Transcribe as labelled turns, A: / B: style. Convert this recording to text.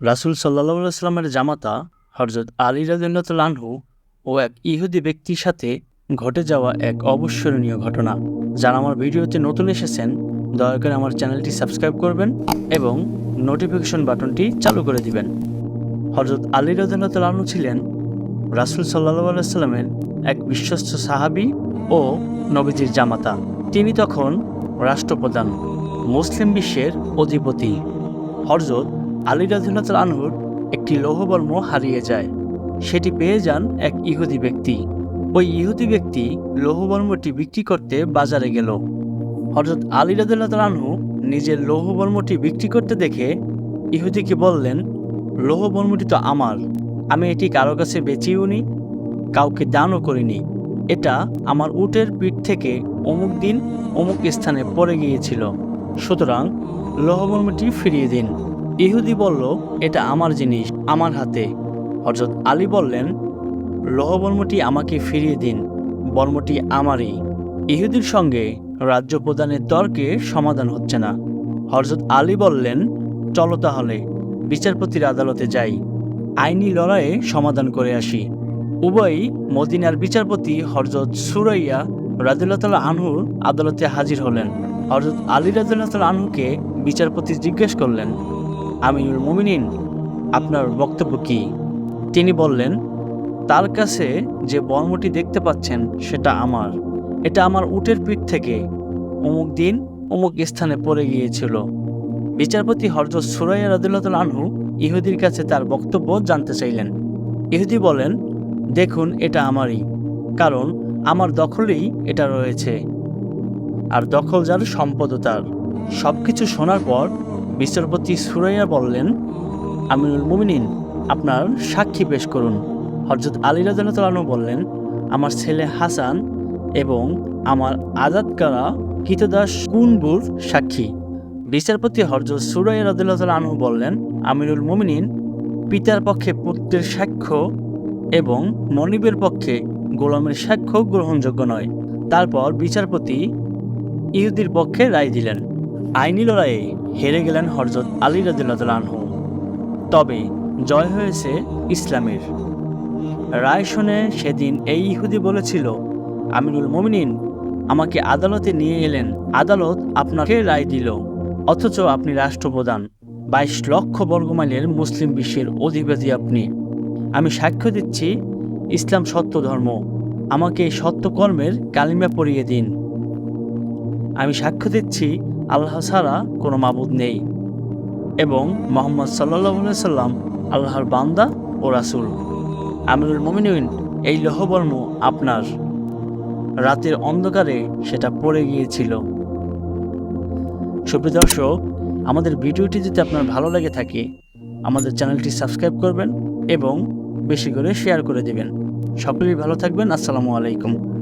A: রাসুল সাল্লাহ জামাতা হরজত আলী রাজু ও এক ইহুদি ব্যক্তির সাথে ঘটে যাওয়া এক অবিস্মরণীয় ঘটনা। যারা আমার ভিডিওতে নতুন এসেছেন, দয়া করে আমার চ্যানেলটি সাবস্ক্রাইব করবেন এবং নোটিফিকেশন বাটনটি চালু করে দিবেন। হরজত আলী রাজু ছিলেন রাসুল সাল্লাহ সাল্লামের এক বিশ্বস্ত সাহাবি ও নবীজির জামাতা। তিনি তখন রাষ্ট্রপ্রধান, মুসলিম বিশ্বের অধিপতি। হরজত আলী রাজুল্লাহ আনহুর একটি লৌহবর্ম হারিয়ে যায়। সেটি পেয়ে যান এক ইহুদি ব্যক্তি। ওই ইহুদি ব্যক্তি লৌহবর্মটি বিক্রি করতে বাজারে গেল। হরজত আলী রাজুল্লাহ আনহু নিজের লৌহবর্মটি বিক্রি করতে দেখে ইহুদিকে বললেন লৌহবর্মটি তো আমার। আমি এটি কারও কাছে বেচিও নি, কাউকে দানও করিনি। এটা আমার উটের পিঠ থেকে অমুক দিন অমুক স্থানে পড়ে গিয়েছিল। সুতরাং লৌহবর্মটি ফিরিয়ে দিন। ইহুদি বলল, এটা আমার জিনিস, আমার হাতে। হজরত আলী বললেন লৌহবর্মটি আমাকে ফিরিয়ে দিন, বর্মটি আমারই। ইহুদির সঙ্গে রাজ্য প্রদানের তর্কে সমাধান হচ্ছে না। হরজত আলী বললেন, চলো তাহলে, বিচারপতির আদালতে যাই। আইনি লড়াইয়ে সমাধান করে আসি। উভয়ই মদিনার বিচারপতি হরজত সুরাইয়া রাজুল্লাহ আনহুর আদালতে হাজির হলেন। হরজত আলী রাজুল্লাহ আনহুকে বিচারপতি জিজ্ঞেস করলেন আমিনুল মুমিনিন, আপনার বক্তব্য কি? তিনি বললেন, তার কাছে যে বর্মটি দেখতে পাচ্ছেন, সেটা আমার। এটা আমার উটের পিঠ থেকে অমুক দিন অমুক স্থানে পড়ে গিয়েছিল। বিচারপতি হরজত সুরাইয়া রাদুল্লাহ আনহু ইহুদির কাছে তার বক্তব্য জানতে চাইলেন। ইহুদি বলেন, দেখুন, এটা আমারই, কারণ আমার দখলেই এটা রয়েছে। আর দখল যার সম্পদও তার। সব কিছু শোনার পর বিচারপতি সুরাইয়া বললেন, আমিনুল মুমিনিন, আপনার সাক্ষী পেশ করুন। হরজত আলী রাজু বললেন, আমার ছেলে হাসান এবং আমার আজাদ করা কিতদাস কুনবুর সাক্ষী। বিচারপতি হরজত সুরাইয়া রাজুল্লাহ আনহু বললেন, আমিনুল মুমিনিন, পিতার পক্ষে পুত্রের সাক্ষ্য এবং মনিবের পক্ষে গোলামের সাক্ষ্য গ্রহণযোগ্য নয়। তারপর বিচারপতি ইহুদির পক্ষে রায় দিলেন। আইনি লড়াইয়ে হেরে গেলেন হরজত আলী আনহু। তবে জয় হয়েছে ইসলামের। রায় শুনে সেদিন এই ইহুদি বলেছিল, আমিনুল মমিনিন, আমাকে আদালতে নিয়ে এলেন। আদালত আপনাকে রায় দিল, অথচ আপনি রাষ্ট্রপ্রধান। বাইশ লক্ষ বর্গমাইলের মুসলিম বিশ্বের অধিপতি আপনি। আমি সাক্ষ্য দিচ্ছি, ইসলাম সত্য ধর্ম। আমাকে এই সত্য কর্মের কালিমা পড়িয়ে দিন। আমি সাক্ষ্য দিচ্ছি আল্লাহ ছাড়া কোনো মাবুদ নেই এবং মোহাম্মদ সাল্লাহ সাল্লাম আল্লাহর বান্দা ও রাসুল। আমিরুল মমিনুন, এই লহবর্ম আপনার রাতের অন্ধকারে সেটা পড়ে গিয়েছিল। সুপ্রিয় দর্শক, আমাদের ভিডিওটি যদি আপনার ভালো লেগে থাকে, আমাদের চ্যানেলটি সাবস্ক্রাইব করবেন এবং বেশি করে শেয়ার করে দেবেন। সকলেই ভালো থাকবেন, আসসালামু আলাইকুম।